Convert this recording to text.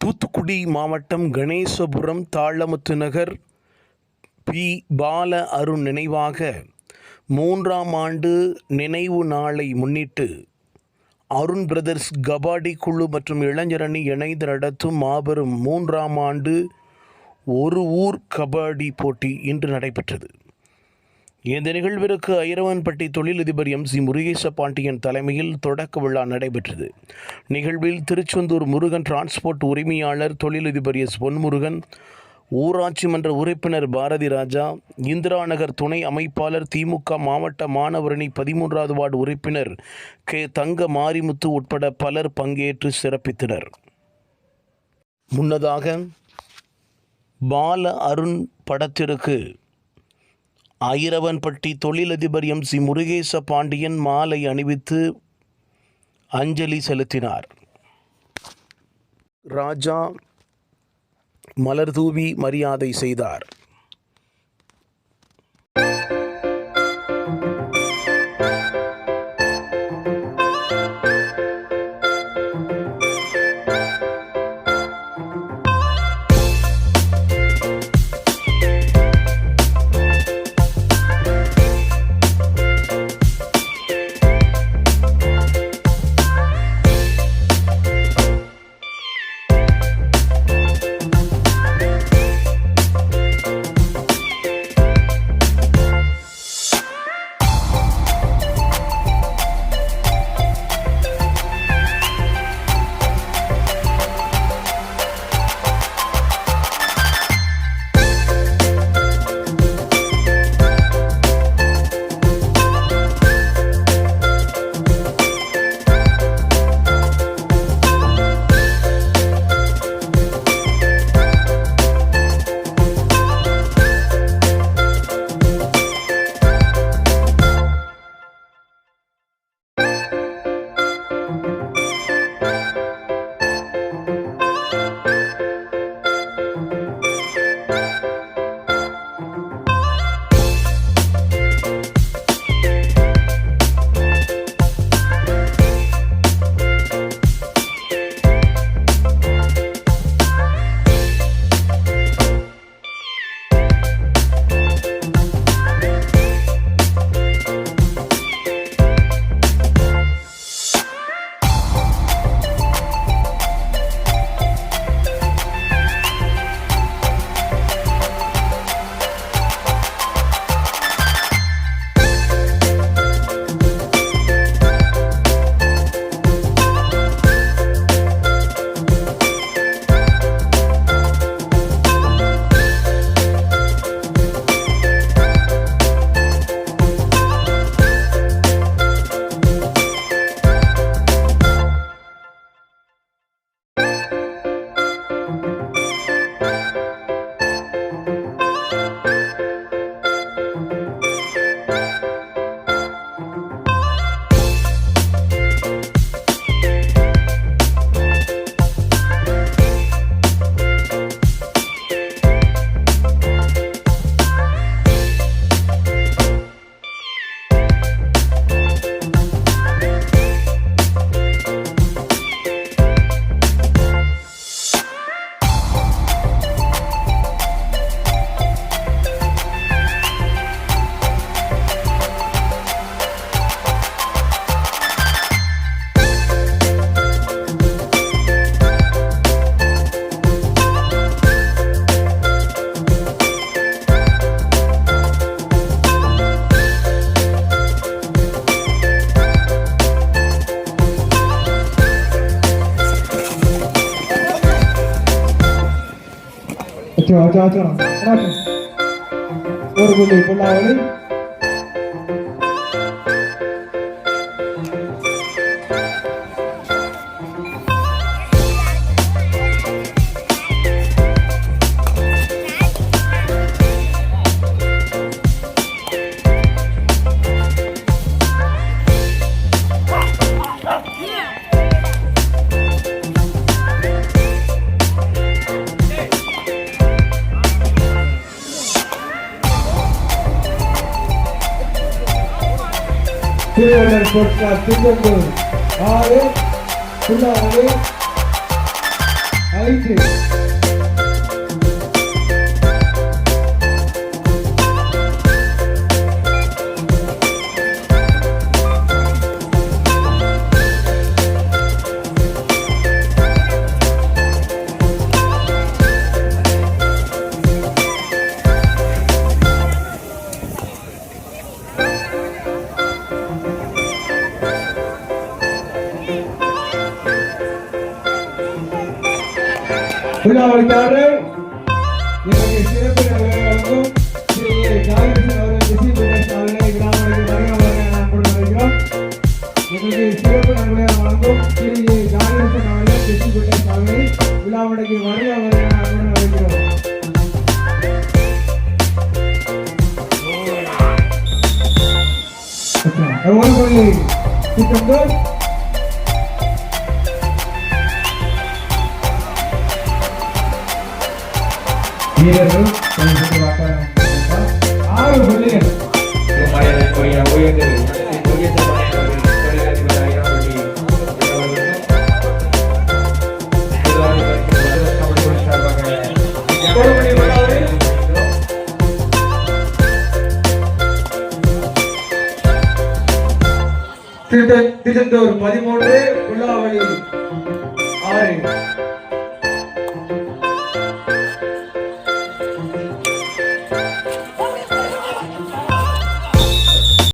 தூத்துக்குடி மாவட்டம் கணேசபுரம் தாளமுத்து நகர் பி. பால அருண் நினைவாக மூன்றாம் ஆண்டு நினைவு நாளை முன்னிட்டு அருண் பிரதர்ஸ் கபாடி குழு மற்றும் இளைஞரணி இணைந்து நடத்தும் மாபெரும் மூன்றாம் ஆண்டு ஒரு ஊர் கபாடி போட்டி இன்று நடைபெற்றது. இந்த நிகழ்விற்கு ஐரவன்பட்டி தொழிலதிபர் எம் சி முருகேச பாண்டியன் தலைமையில் தொடக்க விழா நடைபெற்றது. நிகழ்வில் திருச்செந்தூர் முருகன் டிரான்ஸ்போர்ட் உரிமையாளர் தொழிலதிபர் எஸ் பொன்முருகன் ஊராட்சி மன்ற உறுப்பினர் பாரதி ராஜா இந்திரா நகர் துணை அமைப்பாளர் திமுக மாவட்ட மாணவரணி பதிமூன்றாவது வார்டு உறுப்பினர் கே தங்க மாரிமுத்து உட்பட பலர் பங்கேற்று சிறப்பித்தனர். முன்னதாக பால அருண் படத்திற்கு ஆயிரவன்பட்டி தொழிலதிபர் எம். சி. முருகேச பாண்டியன் மாலை அணிவித்து அஞ்சலி செலுத்தினார். ராஜா மலர் தூவி மரியாதை செய்தார். আচ্ছা আচ্ছা আচ্ছা ওর বলে বলা புள்ளாவளி திருவள்ளர் ஆறு புள்ளாவளி ஐந்து. விழாவளிக்காரர் எனக்கு சிறப்பு நல்வரங்களுக்கும் ஸ்ரீ ஜாகிரதன் அவர்கள் திசை பிரதேச அவர்களை விழாவளிக்கு வருகிறவர்களை கொண்டு வருகிறோம் எங்களுக்கு சிறப்பு நல்வரை வழங்கும் ஸ்ரீ அவர்கள் விழாவளிக்கு கொண்டு வருகிறோம் சுற்றி ஆறு புள்ளிகள் திருத்தந்தூர் பதிமூன்று புல்லாவளி ஆறு.